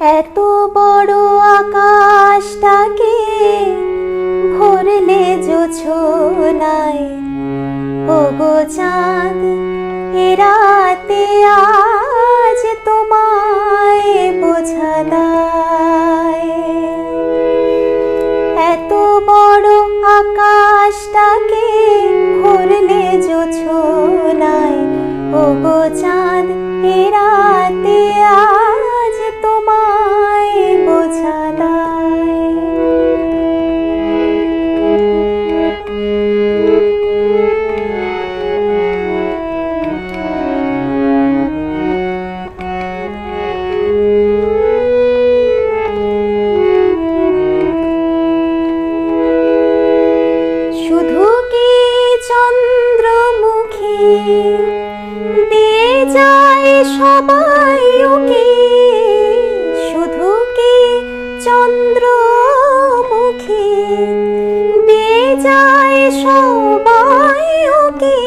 এত বড় আকাশটাকে ভরলে জোছনায় ওগো চাঁদ, এ রাতে আজ তোমায় বোঝা দায় এত বড় আকাশটাকে ভরলে জোছনায় ওগো চাঁদ দিয়ে যায় সবাই ওকে শুধু কি চন্দ্রমুখী? দিয়ে যায় সবাই ওকে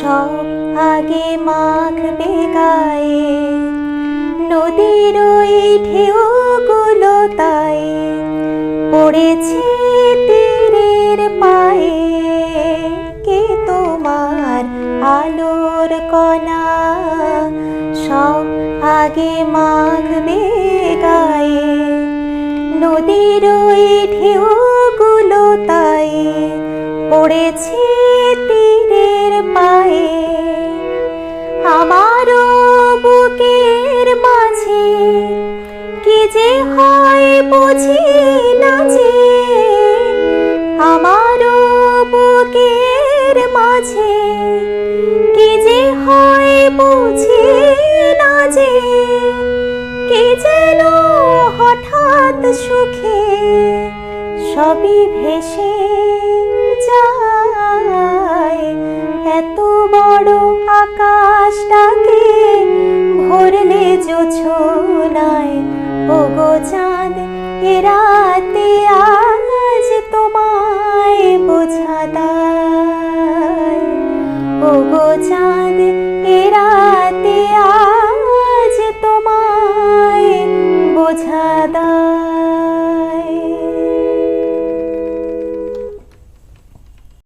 সব আগে মাখবে গায়ে নদীর ওই ঢেউগুলো তাই পড়েছে তীরের পায়ে। কে তোমার আলোর কণা? সব আগে মাখবে গায়ে নদীর ওই ঢেউগুলো তাই পড়েছে হয় বুঝি না যে বুকের মাঝে কি যে হয় বুঝি না যে যেন হঠাৎ সুখে সবই ভেসে যায়। এত বড় আকাশটাকে ভরলে ওগো চাঁদ, এ রাতে আজ তোমায় বোঝাদার ও গো চাঁদ, এ রাতে আজ তোমায় বোঝা দায়।